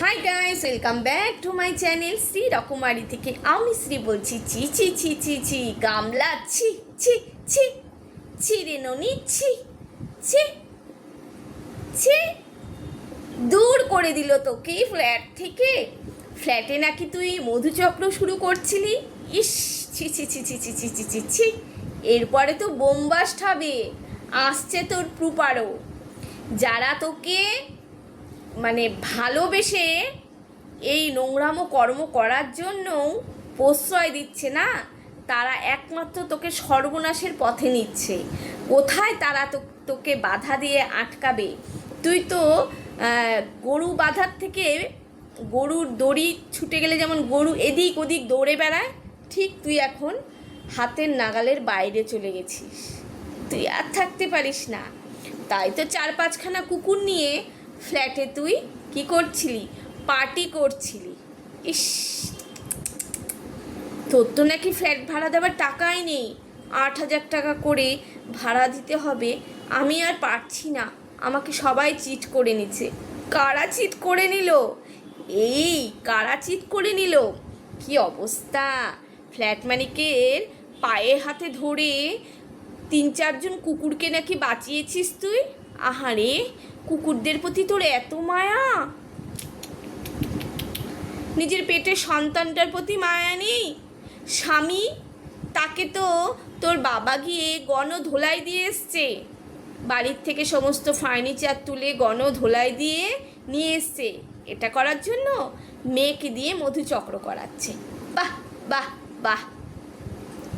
Hi guys welcome back to my channel Shri Rokomari থেকে আমি শ্রী বলছি চি চি চি চি চি গামলা ছি ছি ছি ছি ননি ছি ছি ছি দূর করে দিল তোকে ফ্ল্যাট থেকে ফ্ল্যাটে নাকি তুই মধুচক্র শুরু করছিলি ইস ছি ছি ছি ছি ছি ছি ছি ছি ছি এরপরে তো বোমবাস্ট হবে আসছে তোর প্রুপারও যারা তোকে মানে ভালোবেসে এই নোংরামো কর্ম করার জন্য প্রশ্রয় দিচ্ছে না। তারা একমাত্র তোকে সর্বনাশের পথে নিচ্ছে। কোথায় তারা তোকে বাধা দিয়ে আটকাবে? তুই তো গরু বাধার থেকে গরুর দড়ি ছুটে গেলে যেমন গরু এদিক ওদিক দৌড়ে বেড়ায়, ঠিক তুই এখন হাতের নাগালের বাইরে চলে গেছিস। তুই আর থাকতে পারিস না। তাই তো চার পাঁচখানা কুকুর নিয়ে ফ্ল্যাটে তুই কি করছিলি? পার্টি করছিলি। ইস। তোর তো নাকি ফ্ল্যাট ভাড়া দেওয়ার টাকাই নেই। আট হাজার টাকা করে ভাড়া দিতে হবে। আমি আর পারছি না। আমাকে সবাই চিট করে নিচ্ছে। কারা চিট করে নিল? এই, কারা চিট করে নিল? কি অবস্থা? ফ্ল্যাট মালিকের পায়ে হাতে ধরে তিন চারজন কুকুরকে নাকি বাঁচিয়েছিস তুই? আহারে, কুকুরদের প্রতি তোর এত মায়া। নিজের পেটের সন্তানটার প্রতি মায়া নেই। স্বামী, তাকে তো তোর বাবা গিয়ে গণ ধোলাই দিয়ে এসছে। বাড়ির থেকে সমস্ত ফার্নিচার তুলে গণ ধোলাই দিয়ে নিয়ে এসছে। এটা করার জন্য মেয়েকে দিয়ে মধুচক্র করাচ্ছে। বাহ বাহ বাহ।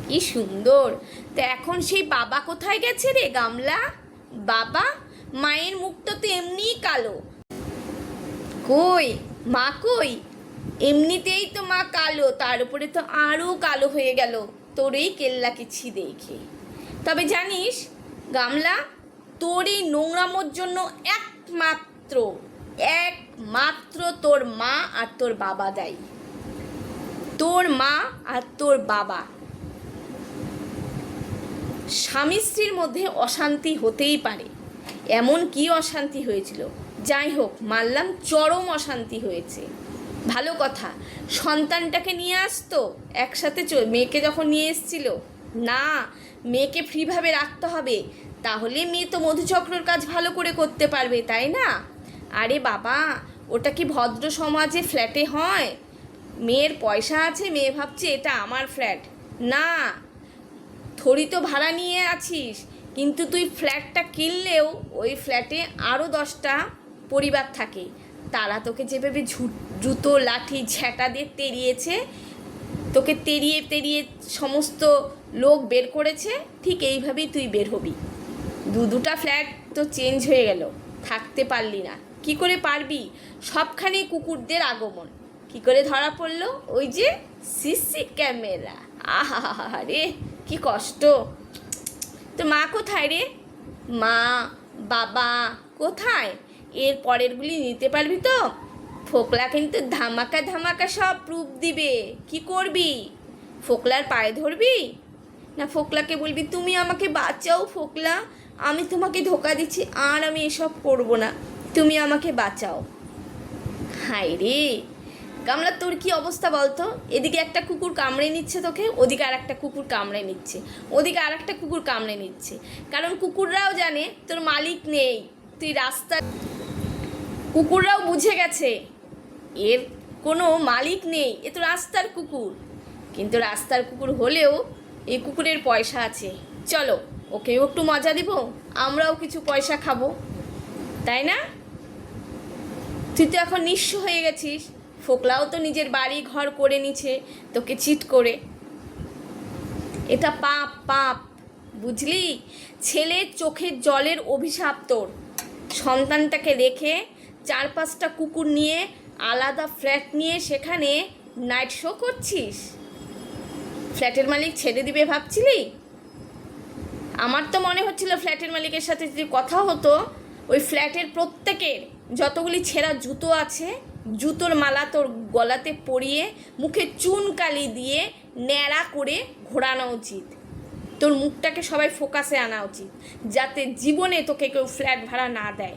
কি সুন্দর। তা এখন সেই বাবা কোথায় গেছে রে গামলা? বাবা? মায়ের মুখটা তো এমনিই কালো। কই? মা কই? এমনিতেই তো মা কালো, তার উপরে তো আরও কালো হয়ে গেল। তোর এই কেল্লাকে ছি দেখে। তবে জানিস, গামলা, তোর এই নোংরামোর জন্য একমাত্র একমাত্র তোর মা আর তোর বাবা দায়ী। তোর মা আর তোর বাবা। স্বামী স্ত্রীর মধ্যে অশান্তি হতেই পারে। এমন কি অশান্তি হয়েছিল? যাই হোক মানলাম চরম অশান্তি হয়েছে। ভালো কথা, সন্তানটাকে নিয়ে আসতো, একসাথে মেয়েকে যখন নিয়ে এসছিল। না, মেয়েকে ফ্রিভাবে রাখতে হবে, তাহলে মেয়ে তো মধুচক্রর কাজ ভালো করে করতে পারবে, তাই না? আরে বাবা, ওটা কি ভদ্র সমাজে ফ্ল্যাটে হয়? মেয়ের পয়সা আছে, মেয়ে ভাবছে এটা আমার ফ্ল্যাট। না থরি তো ভাড়া নিয়ে আছিস কিন্তু তুই ফ্ল্যাটটা কিনলেও ওই ফ্ল্যাটে আরও দশটা পরিবার থাকে। তারা তোকে যেভাবে জুতো, লাঠি ঝ্যাঁটা দিয়ে তেড়িয়েছে, তোকে তেড়িয়ে তেড়িয়ে সমস্ত লোক বের করেছে, ঠিক এইভাবেই তুই বের হবি। দু দুটা ফ্ল্যাট তো চেঞ্জ হয়ে গেল, থাকতে পারলি না। কি করে পারবি? সবখানে কুকুরদের আগমন। কি করে ধরা পড়ল? ওই যে সিসি ক্যামেরা। আহা রে, কি কষ্ট। তো মা কোথায় রে? মা, বাবা কোথায়? এর পরেরগুলি নিতে পারবি তো? ফোকলা কিন্তু ধামাকা ধামাকা সব প্রুফ দিবে। কি করবি? ফোকলার পায়ে ধরবি? না, ফোকলাকে বলবি, তুমি আমাকে বাঁচাও ফোকলা। আমি তোমাকে ধোকা দিচ্ছি, আর আমি এসব করব না। তুমি আমাকে বাঁচাও। হাই রে! গামলা তোর কি অবস্থা বলতো? এদিকে একটা কুকুর কামড়ে নিচ্ছে তোকে, ওদিকে আর একটা কুকুর কামড়ে নিচ্ছে। ওদিকে আর একটা কুকুর কামড়ে নিচ্ছে। কারণ কুকুররাও জানে তোর মালিক নেই, তুই রাস্তা কুকুররাও বুঝে গেছে, এর কোনো মালিক নেই, এ তো রাস্তার কুকুর। কিন্তু রাস্তার কুকুর হলেও এই কুকুরের পয়সা আছে। চলো, ওকেও একটু মজা দিব, আমরাও কিছু পয়সা খাব। তাই না? তুই তো এখন নিঃস্ব হয়ে গেছিস। ফোকলাও তো নিজের বাড়ি ঘর করে নিছে, তোকে চিট করে। এটা পাপ পাপ, বুঝলি? ছেলের চোখের জলের অভিশাপ তোর। সন্তানটাকে রেখে চার পাঁচটা কুকুর নিয়ে, আলাদা ফ্ল্যাট নিয়ে সেখানে নাইট শো করছিস? ফ্ল্যাটের মালিক ছেড়ে দিবে ভাবছিলি? আমার তো মনে হচ্ছিল ফ্ল্যাটের মালিকের সাথে যদি কথা হতো, ওই ফ্ল্যাটের প্রত্যেকের যতগুলি ছেঁড়া জুতো আছে জুতোর মালা তোর গলাতে পরিয়ে মুখে চুন কালি দিয়ে ন্যাড়া করে ঘোরানো উচিত। তোর মুখটাকে সবাই ফোকাসে আনা উচিত, যাতে জীবনে তোকে কেউ ফ্ল্যাট ভাড়া না দেয়।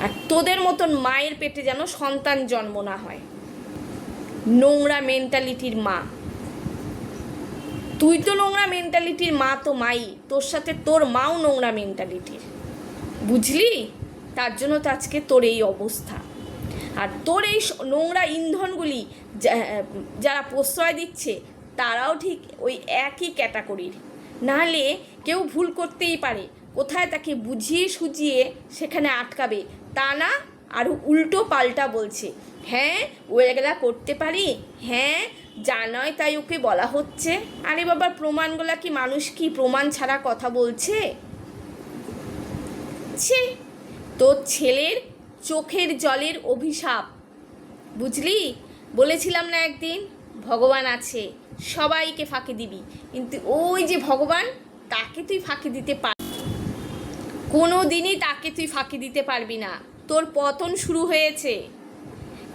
আর তোদের মতন মায়ের পেটে যেন সন্তান জন্ম না হয়। নোংরা মেন্টালিটির মা। তুই তো নোংরা মেন্টালিটির মা তো মাই, তোর সাথে তোর মাও নোংরা মেন্টালিটির বুঝলি? তার জন্য তো আজকে তোর এই অবস্থা। আর তোর এই নোংরা ইন্ধনগুলি যারা প্রশ্রয় দিচ্ছে, তারাও ঠিক ওই একই ক্যাটাগরির। নাহলে কেউ ভুল করতেই পারে। কোথায় তাকে বুঝিয়ে সুজিয়ে সেখানে আটকাবে, তা না আর উল্টো পাল্টা বলছে। হ্যাঁ ও এগুলা করতে পারি হ্যাঁ যা নয় তাই ওকে বলা হচ্ছে। আরে বাবার প্রমাণগুলা কি মানুষ কি প্রমাণ ছাড়া কথা বলছে? ছি তোর ছেলের চোখের জলের অভিশাপ। বুঝলি? বলেছিলাম না একদিন, ভগবান আছে, সবাইকে ফাঁকি দিবি। কিন্তু ওই যে ভগবান, তাকে তুই ফাঁকি দিতে পার কোনো দিনই তাকে তুই ফাঁকি দিতে পারবি না। তোর পতন শুরু হয়েছে।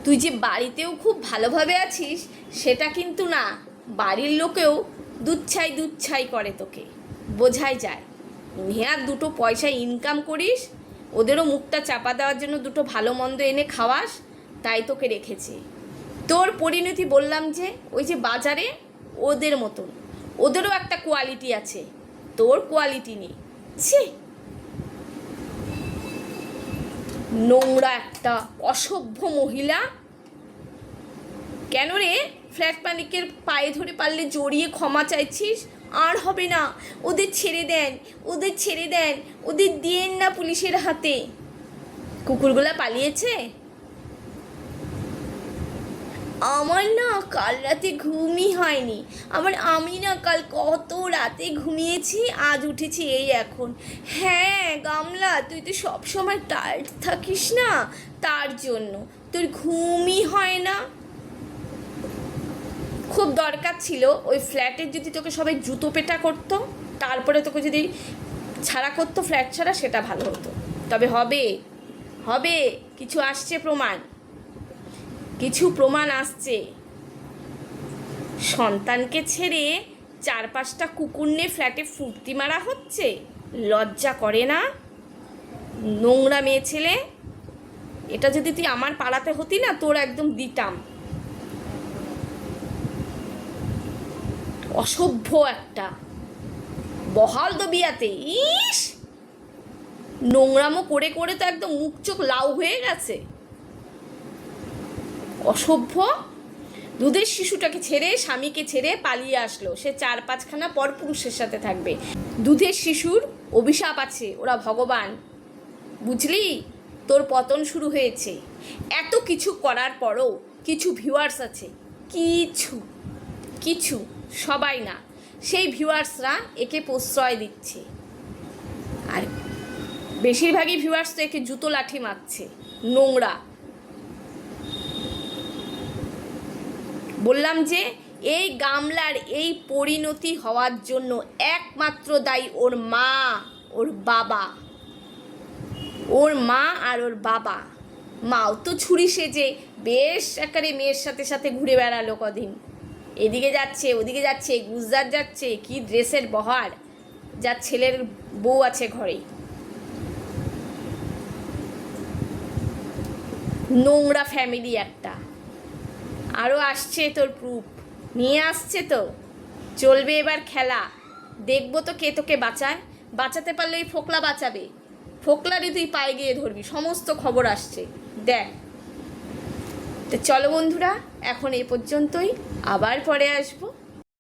তুই যে বাড়িতেও খুব ভালোভাবে আছিস, সেটা কিন্তু না, বাড়ির লোকেও দুচ্ছাই দুচ্ছাই করে তোকে। বোঝাই যায়। নেহার দুটো পয়সা ইনকাম করিস ওদেরও মুখটা চাপা দেওয়ার জন্য দুটো ভালো মন্দ এনে খাওয়াস, তাই তোকে রেখেছে। তোর পরিণতি বললাম যে, ওই যে বাজারে ওদের মতন, ওদেরও একটা কোয়ালিটি আছে, তোর কোয়ালিটি নেই। ছি! নোংরা একটা অসভ্য মহিলা। কেন রে? ফ্ল্যাট মালিকের পায়ে ধরে পারলে জড়িয়ে ক্ষমা চাইছিস? আর হবে না। ওদের ছেড়ে দেন, ওদের ছেড়ে দেন, ওদের দিয়েন না পুলিশের হাতে। কুকুরগুলা পালিয়েছে? আমার না কাল রাতে ঘুমই হয়নি। আবার আমি না কাল কত রাতে ঘুমিয়েছি, আজ উঠেছি এই এখন। হ্যাঁ গামলা, তুই তো সবসময় টায়ার্ড থাকিস না, তার জন্য। তোর ঘুমই হয় না। খুব দরকার ছিল ওই ফ্ল্যাটের যদি তোকে সবাই জুতো পেটা করতো, তারপরে তোকে যদি ছাড়া করতো, ফ্ল্যাট ছাড়া, সেটা ভালো হতো। তবে হবে হবে, কিছু আসছে প্রমাণ। কিছু প্রমাণ আসছে। সন্তানকে ছেড়ে চার পাঁচটা কুকুর নিয়ে ফ্ল্যাটে ফুর্তি মারা হচ্ছে? লজ্জা করে না? নোংরা মেয়ে ছেলে, এটা যদি তুই আমার পাড়াতে হতি না, তোর একদম দিতাম। অসভ্য একটা। বহাল দবিয়াতে ইস! নোংরামো করে করে তো একদম মুখ চোখ লাউ হয়ে গেছে। অসভ্য? দুধের শিশুটাকে ছেড়ে, স্বামীকে ছেড়ে পালিয়ে আসলো। সে চার পাঁচখানা পর পুরুষের সাথে থাকবে। দুধের শিশুর অভিশাপ আছে, ওরা ভগবান। বুঝলি? তোর পতন শুরু হয়েছে। এত কিছু করার পরও কিছু ভিউয়ার্স আছে। কিছু কিছু সবাই না, সেই ভিউয়ার্সরা একে প্রশ্রয় দিচ্ছে। আর বেশিরভাগই ভিউয়ার্স তো একে জুতো লাঠি মারছে, নোংরা। বললাম যে, এই গামলার এই পরিণতি হওয়ার জন্য একমাত্র দায়ী ওর মা, ওর বাবা। ওর মা আর ওর বাবা। মাও তো ছুরি সেজে বেশ একেবারে মেয়ের সাথে সাথে ঘুরে বেড়ালো কদিন। এদিকে যাচ্ছে, ওদিকে যাচ্ছে, গুজরাট যাচ্ছে, কি ড্রেসের বহার, যার ছেলের বউ আছে ঘরে নোংরা ফ্যামিলি একটা। আরও আসছে তোর প্রুফ নিয়ে আসছে তো। চলবে এবার খেলা। দেখব তো কে তোকে বাঁচায়। বাঁচাতে পারলে ওই ফোকলা বাঁচাবে। ফোকলারই তুই পায়ে গিয়ে ধরবি। সমস্ত খবর আসছে। দেখ। তো চলো বন্ধুরা এখন এই পর্যন্তই আবার পরে আসব।